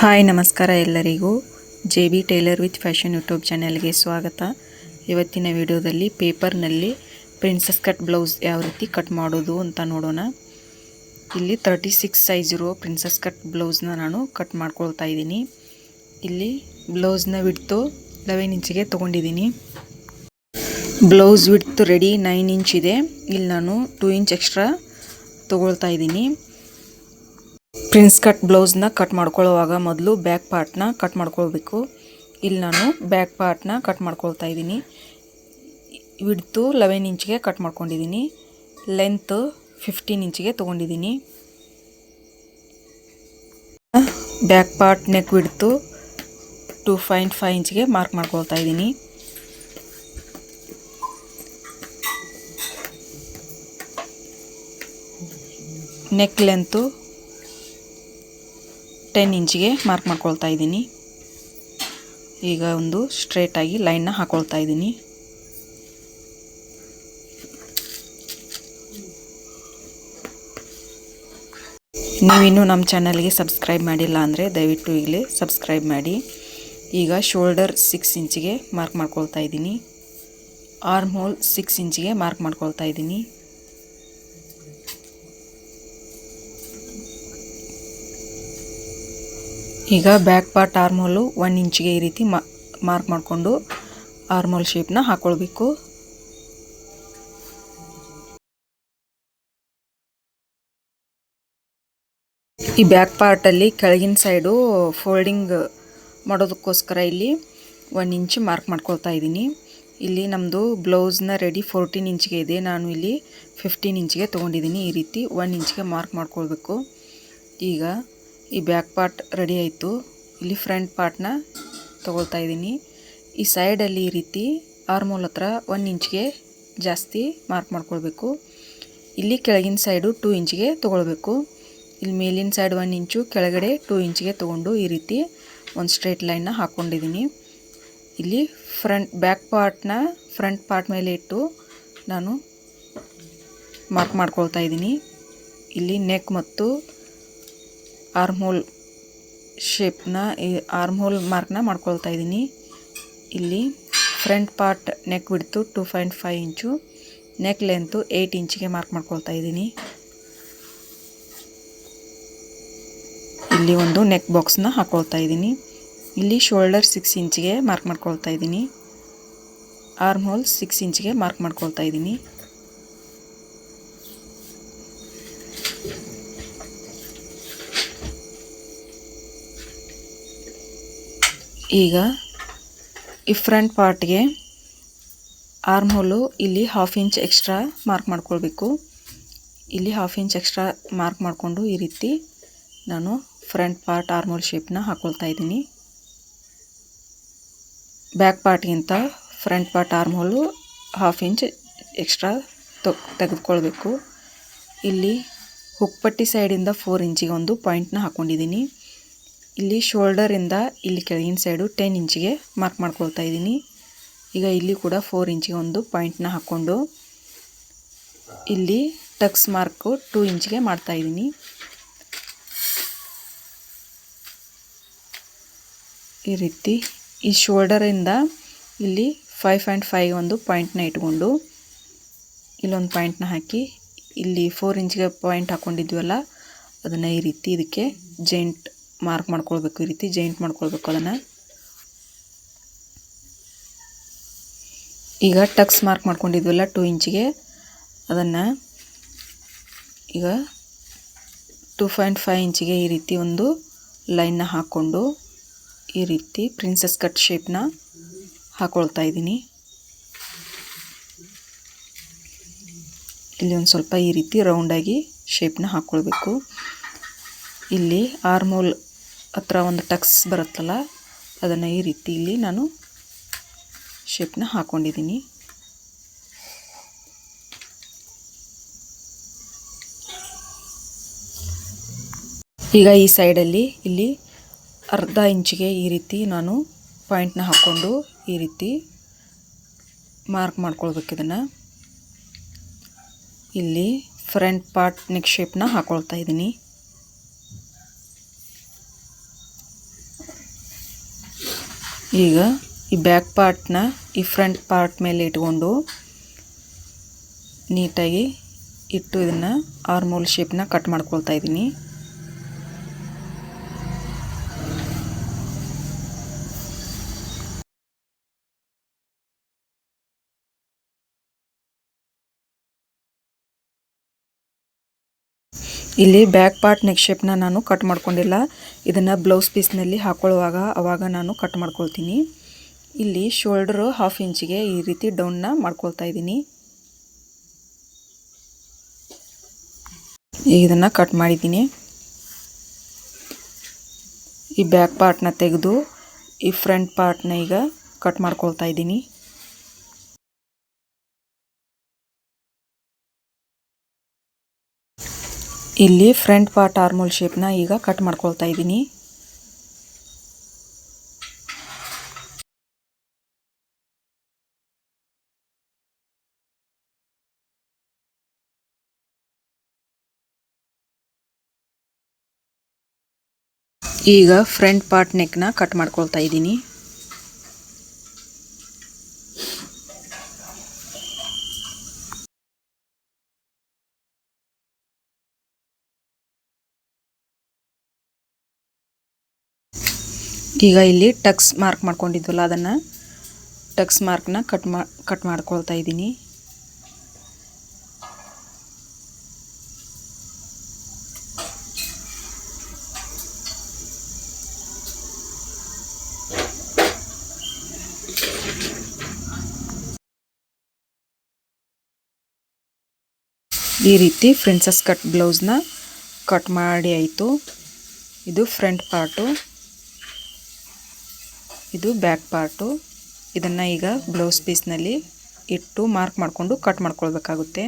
Hi, ನಮಸ್ಕಾರ ಎಲ್ಲರಿಗೂ. J B tailor with fashion YouTube ಚಾನೆಲ್ಗೆ ಸ್ವಾಗತ. ಇವತ್ತಿನ ವಿಡಿಯೋದಲ್ಲಿ ಪೇಪರ್ನಲ್ಲಿ ಪ್ರಿನ್ಸಸ್ ಕಟ್ ಬ್ಲೌಸ್ ಯಾವ ರೀತಿ ಕಟ್ ಮಾಡೋದು ಅಂತ ನೋಡೋಣ. ಇಲ್ಲಿ ತರ್ಟಿ ಸಿಕ್ಸ್ ಸೈಜ್ ಇರೋ ಪ್ರಿನ್ಸಸ್ ಕಟ್ ಬ್ಲೌಸ್ನ ನಾನು ಕಟ್ ಮಾಡ್ಕೊಳ್ತಾ ಇದ್ದೀನಿ. ಇಲ್ಲಿ ಬ್ಲೌಸ್ನ ಬಿಡ್ತು ಲೆವೆನ್ ಇಂಚಿಗೆ ತೊಗೊಂಡಿದ್ದೀನಿ. Blouse width ready nine inch ಇದೆ. ಇಲ್ಲಿ ನಾನು ಟೂ ಇಂಚ್ ಎಕ್ಸ್ಟ್ರಾ ತೊಗೊಳ್ತಾ ಇದ್ದೀನಿ. ಪ್ರಿನ್ಸ್ ಕಟ್ ಬ್ಲೌಸ್ನ ಕಟ್ ಮಾಡ್ಕೊಳ್ಳುವಾಗ ಮೊದಲು ಬ್ಯಾಕ್ ಪಾರ್ಟ್ನ ಕಟ್ ಮಾಡ್ಕೊಳ್ಬೇಕು. ಇಲ್ಲಿ ನಾನು ಬ್ಯಾಕ್ ಪಾರ್ಟ್ನ ಕಟ್ ಮಾಡ್ಕೊಳ್ತಾ ಇದ್ದೀನಿ. ವಿಡ್ತು ಲೆವೆನ್ ಇಂಚ್ಗೆ ಕಟ್ ಮಾಡ್ಕೊಂಡಿದ್ದೀನಿ. ಲೆಂತ್ ಫಿಫ್ಟೀನ್ ಇಂಚಿಗೆ ತೊಗೊಂಡಿದ್ದೀನಿ. Back part neck width two point five ಇಂಚ್ಗೆ mark ಮಾಡ್ಕೊಳ್ತಾ ಇದ್ದೀನಿ. ನೆಕ್ ಲೆಂತು ಟೆನ್ ಇಂಚಿಗೆ ಮಾರ್ಕ್ ಮಾಡ್ಕೊಳ್ತಾ ಇದ್ದೀನಿ. ಈಗ ಒಂದು ಸ್ಟ್ರೇಟಾಗಿ ಲೈನ್ನ ಹಾಕ್ಕೊಳ್ತಾ ಇದ್ದೀನಿ. ನೀವಿನ್ನೂ ನಮ್ಮ ಚಾನಲ್ಗೆ ಸಬ್ಸ್ಕ್ರೈಬ್ ಮಾಡಿಲ್ಲ ಅಂದರೆ ದಯವಿಟ್ಟು ಈಗಲೇ ಸಬ್ಸ್ಕ್ರೈಬ್ ಮಾಡಿ. ಈಗ ಶೋಲ್ಡರ್ ಸಿಕ್ಸ್ ಇಂಚಿಗೆ ಮಾರ್ಕ್ ಮಾಡ್ಕೊಳ್ತಾ ಇದ್ದೀನಿ. ಆರ್ಮ್ ಹೋಲ್ ಸಿಕ್ಸ್ ಇಂಚಿಗೆ ಮಾರ್ಕ್ ಮಾಡ್ಕೊಳ್ತಾ ಇದ್ದೀನಿ. ಈಗ ಬ್ಯಾಕ್ ಪಾರ್ಟ್ ಆರ್ಮೋಲು ಒನ್ ಇಂಚಿಗೆ ಈ ರೀತಿ ಮಾರ್ಕ್ ಮಾಡಿಕೊಂಡು ಆರ್ಮೋಲ್ ಶೇಪ್ನ ಹಾಕ್ಕೊಳ್ಬೇಕು ಈ ಬ್ಯಾಕ್ ಪಾರ್ಟಲ್ಲಿ ಕೆಳಗಿನ ಸೈಡು ಫೋಲ್ಡಿಂಗ್ ಮಾಡೋದಕ್ಕೋಸ್ಕರ ಇಲ್ಲಿ ಒನ್ ಇಂಚ್ ಮಾರ್ಕ್ ಮಾಡ್ಕೊಳ್ತಾ ಇದ್ದೀನಿ. ಇಲ್ಲಿ ನಮ್ಮದು ಬ್ಲೌಸ್ನ ರೆಡಿ ಫೋರ್ಟೀನ್ ಇಂಚ್ಗೆ ಇದೆ. ನಾನು ಇಲ್ಲಿ ಫಿಫ್ಟೀನ್ ಇಂಚ್ಗೆ ತೊಗೊಂಡಿದ್ದೀನಿ. ಈ ರೀತಿ ಒನ್ ಇಂಚ್ಗೆ ಮಾರ್ಕ್ ಮಾಡ್ಕೊಳ್ಬೇಕು. ಈಗ ಈ ಬ್ಯಾಕ್ ಪಾರ್ಟ್ ರೆಡಿ ಆಯಿತು. ಇಲ್ಲಿ ಫ್ರಂಟ್ ಪಾರ್ಟ್ನ ತೊಗೊಳ್ತಾ ಇದ್ದೀನಿ. ಈ ಸೈಡಲ್ಲಿ ಈ ರೀತಿ ಆರ್ಮೋಲ್ ಹತ್ರ ಒನ್ ಇಂಚ್ಗೆ ಜಾಸ್ತಿ ಮಾರ್ಕ್ ಮಾಡ್ಕೊಳ್ಬೇಕು. ಇಲ್ಲಿ ಕೆಳಗಿನ ಸೈಡು ಟೂ ಇಂಚ್ಗೆ ತೊಗೊಳ್ಬೇಕು. ಇಲ್ಲಿ ಮೇಲಿನ ಸೈಡ್ ಒನ್ ಇಂಚು ಕೆಳಗಡೆ ಟೂ ಇಂಚ್ಗೆ ತೊಗೊಂಡು ಈ ರೀತಿ ಒಂದು ಸ್ಟ್ರೇಟ್ ಲೈನ್ನ ಹಾಕ್ಕೊಂಡಿದ್ದೀನಿ ಇಲ್ಲಿ ಫ್ರಂಟ್ ಬ್ಯಾಕ್ ಪಾರ್ಟ್ನ ಫ್ರಂಟ್ ಪಾರ್ಟ್ ಮೇಲೆ ಇಟ್ಟು ನಾನು ಮಾರ್ಕ್ ಮಾಡ್ಕೊಳ್ತಾ ಇದ್ದೀನಿ. ಇಲ್ಲಿ ನೆಕ್ ಮತ್ತು ಆರ್ಮ್ ಹೋಲ್ ಶೇಪ್ನ, ಈ ಆರ್ಮೋಲ್ ಹೋಲ್ ಮಾರ್ಕ್ನ ಮಾಡ್ಕೊಳ್ತಾ ಇದ್ದೀನಿ. ಇಲ್ಲಿ ಫ್ರಂಟ್ ಪಾರ್ಟ್ ನೆಕ್ ಬಿಡ್ತು two point five inch neck length eight ಇಂಚಿಗೆ mark ಮಾಡ್ಕೊಳ್ತಾ ಇದ್ದೀನಿ. ಇಲ್ಲಿ ಒಂದು ನೆಕ್ ಬಾಕ್ಸ್ನ ಹಾಕ್ಕೊಳ್ತಾ ಇದ್ದೀನಿ. ಇಲ್ಲಿ ಶೋಲ್ಡರ್ ಸಿಕ್ಸ್ ಇಂಚಿಗೆ ಮಾರ್ಕ್ ಮಾಡ್ಕೊಳ್ತಾ ಇದ್ದೀನಿ. ಆರ್ಮ್ ಹೋಲ್ ಸಿಕ್ಸ್ ಇಂಚಿಗೆ ಮಾರ್ಕ್ ಮಾಡ್ಕೊಳ್ತಾ ಇದ್ದೀನಿ. ಈಗ ಈ ಫ್ರಂಟ್ ಪಾರ್ಟ್ಗೆ ಆರ್ಮ್ ಹೋಲು ಇಲ್ಲಿ ಹಾಫ್ ಇಂಚ್ ಎಕ್ಸ್ಟ್ರಾ ಮಾರ್ಕ್ ಮಾಡ್ಕೊಳ್ಬೇಕು. ಇಲ್ಲಿ ಹಾಫ್ ಇಂಚ್ ಎಕ್ಸ್ಟ್ರಾ ಮಾರ್ಕ್ ಮಾಡಿಕೊಂಡು ಈ ರೀತಿ ನಾನು ಫ್ರಂಟ್ ಪಾರ್ಟ್ ಆರ್ಮೋಲ್ ಶೇಪ್ನ ಹಾಕ್ಕೊಳ್ತಾ ಇದ್ದೀನಿ. Back ಪಾರ್ಟ್ಗಿಂತ front part arm hole half inch extra ತೆಗೆದುಕೊಳ್ಬೇಕು. ಇಲ್ಲಿ ಹುಕ್ಪಟ್ಟಿ ಸೈಡಿಂದ ಫೋರ್ ಇಂಚಿಗೆ ಒಂದು ಪಾಯಿಂಟ್ನ ಹಾಕ್ಕೊಂಡಿದ್ದೀನಿ ಇಲ್ಲಿ ಶೋಲ್ಡರಿಂದ ಇಲ್ಲಿ ಕೆಳಗಿನ ಸೈಡು ಟೆನ್ ಇಂಚಿಗೆ ಮಾರ್ಕ್ ಮಾಡ್ಕೊಳ್ತಾ ಇದ್ದೀನಿ. ಈಗ ಇಲ್ಲಿ ಕೂಡ ಫೋರ್ ಇಂಚಿಗೆ ಒಂದು ಪಾಯಿಂಟ್ನ ಹಾಕ್ಕೊಂಡು ಇಲ್ಲಿ ಟಕ್ಸ್ ಮಾರ್ಕು ಟೂ ಇಂಚಿಗೆ ಮಾಡ್ತಾ ಇದ್ದೀನಿ. ಈ ರೀತಿ ಈ ಶೋಲ್ಡರಿಂದ ಇಲ್ಲಿ ಫೈವ್ ಪಾಯಿಂಟ್ ಫೈವ್ ಒಂದು ಪಾಯಿಂಟ್ನ ಇಟ್ಕೊಂಡು ಇಲ್ಲೊಂದು ಪಾಯಿಂಟ್ನ ಹಾಕಿ ಇಲ್ಲಿ ಫೋರ್ ಇಂಚಿಗೆ ಪಾಯಿಂಟ್ ಹಾಕ್ಕೊಂಡಿದ್ವಲ್ಲ ಅದನ್ನು ಈ ರೀತಿ ಇದಕ್ಕೆ ಜೈಂಟ್ ಮಾರ್ಕ್ ಮಾಡ್ಕೊಳ್ಬೇಕು ಈ ರೀತಿ ಜಾಯಿಂಟ್ ಮಾಡ್ಕೊಳ್ಬೇಕು ಅದನ್ನು. ಈಗ ಟಕ್ಸ್ ಮಾರ್ಕ್ ಮಾಡ್ಕೊಂಡಿದ್ವಲ್ಲ ಟೂ ಇಂಚಿಗೆ ಅದನ್ನು ಈಗ ಟೂ ಪಾಯಿಂಟ್ ಫೈವ್ ಇಂಚಿಗೆ ಈ ರೀತಿ ಒಂದು ಲೈನ್ನ ಹಾಕ್ಕೊಂಡು ಈ ರೀತಿ ಪ್ರಿನ್ಸಸ್ ಕಟ್ ಶೇಪ್ನ ಹಾಕ್ಕೊಳ್ತಾ ಇದ್ದೀನಿ. ಇಲ್ಲಿ ಒಂದು ಸ್ವಲ್ಪ ಈ ರೀತಿ ರೌಂಡಾಗಿ ಶೇಪ್ನ ಹಾಕ್ಕೊಳ್ಬೇಕು ಇಲ್ಲಿ ಆರ್ಮೋಲ್ ಹತ್ರ ಒಂದು ಟಕ್ಸ್ ಬರುತ್ತಲ್ಲ, ಅದನ್ನು ಈ ರೀತಿ ಇಲ್ಲಿ ನಾನು ಶೇಪ್ನ ಹಾಕ್ಕೊಂಡಿದ್ದೀನಿ ಈಗ ಈ ಸೈಡಲ್ಲಿ ಇಲ್ಲಿ ಅರ್ಧ ಇಂಚಿಗೆ ಈ ರೀತಿ ನಾನು ಪಾಯಿಂಟ್ನ ಹಾಕ್ಕೊಂಡು ಈ ರೀತಿ ಮಾರ್ಕ್ ಮಾಡ್ಕೊಳ್ಬೇಕು ಇದನ್ನು. ಇಲ್ಲಿ ಫ್ರಂಟ್ ಪಾರ್ಟ್ ನೆಕ್ ಶೇಪ್ನ ಹಾಕ್ಕೊಳ್ತಾ ಇದ್ದೀನಿ. ಈಗ ಈ ಬ್ಯಾಕ್ ಪಾರ್ಟ್ನ ಈ ಫ್ರಂಟ್ ಪಾರ್ಟ್ ಮೇಲೆ ಇಟ್ಕೊಂಡು ನೀಟಾಗಿ ಇಟ್ಟು ಇದನ್ನು ಆರ್ಮೋಲ್ ಶೇಪ್ನ ಕಟ್ ಮಾಡ್ಕೊಳ್ತಾ ಇದ್ದೀನಿ ಇಲ್ಲಿ ಬ್ಯಾಕ್ ಪಾರ್ಟ್ ನೆಕ್ ಶೇಪ್ನ ನಾನು ಕಟ್ ಮಾಡ್ಕೊಂಡಿಲ್ಲ. ಇದನ್ನು ಬ್ಲೌಸ್ ಪೀಸ್ನಲ್ಲಿ ಹಾಕೊಳ್ಳುವಾಗ ಆವಾಗ ನಾನು ಕಟ್ ಮಾಡ್ಕೊಳ್ತೀನಿ. ಇಲ್ಲಿ ಶೋಲ್ಡ್ರು ಹಾಫ್ ಇಂಚಿಗೆ ಈ ರೀತಿ ಡೌನ್ನ ಮಾಡ್ಕೊಳ್ತಾ ಇದ್ದೀನಿ. ಈಗ ಇದನ್ನು ಕಟ್ ಮಾಡಿದ್ದೀನಿ. ಈ ಬ್ಯಾಕ್ ಪಾರ್ಟ್ನ ತೆಗೆದು ಈ ಫ್ರಂಟ್ ಪಾರ್ಟ್ನ ಈಗ ಕಟ್ ಮಾಡ್ಕೊಳ್ತಾ ಇದ್ದೀನಿ. ಇಲ್ಲಿ ಫ್ರಂಟ್ ಪಾರ್ಟ್ ಆರ್ಮೋಲ್ ಶೇಪ್ನ ಈಗ ಕಟ್ ಮಾಡ್ಕೊಳ್ತಾ ಇದ್ದೀನಿ. ಈಗ ಫ್ರಂಟ್ ಪಾರ್ಟ್ ನೆಕ್ನ ಕಟ್ ಮಾಡ್ಕೊಳ್ತಾ ಇದ್ದೀನಿ. ಈಗ ಇಲ್ಲಿ ಟಕ್ಸ್ ಮಾರ್ಕ್ ಮಾಡ್ಕೊಂಡಿದ್ವಲ್ಲ ಅದನ್ನು. ಟಕ್ಸ್ ಮಾರ್ಕ್ನ ಕಟ್ ಮಾ, ಕಟ್ ಮಾಡ್ಕೊಳ್ತಾ ಇದ್ದೀನಿ. ಈ ರೀತಿ ಫ್ರಿನ್ಸಸ್ ಕಟ್ ಬ್ಲೌಸ್ನ ಕಟ್ ಮಾಡಿ ಆಯಿತು. ಇದು ಫ್ರಂಟ್ ಪಾರ್ಟು. ಇದು ಬ್ಯಾಕ್ ಪಾರ್ಟು ಇದನ್ನು ಈಗ ಬ್ಲೌಸ್ ಪೀಸ್ನಲ್ಲಿ ಇಟ್ಟು ಮಾರ್ಕ್ ಮಾಡಿಕೊಂಡು ಕಟ್ ಮಾಡ್ಕೊಳ್ಬೇಕಾಗುತ್ತೆ.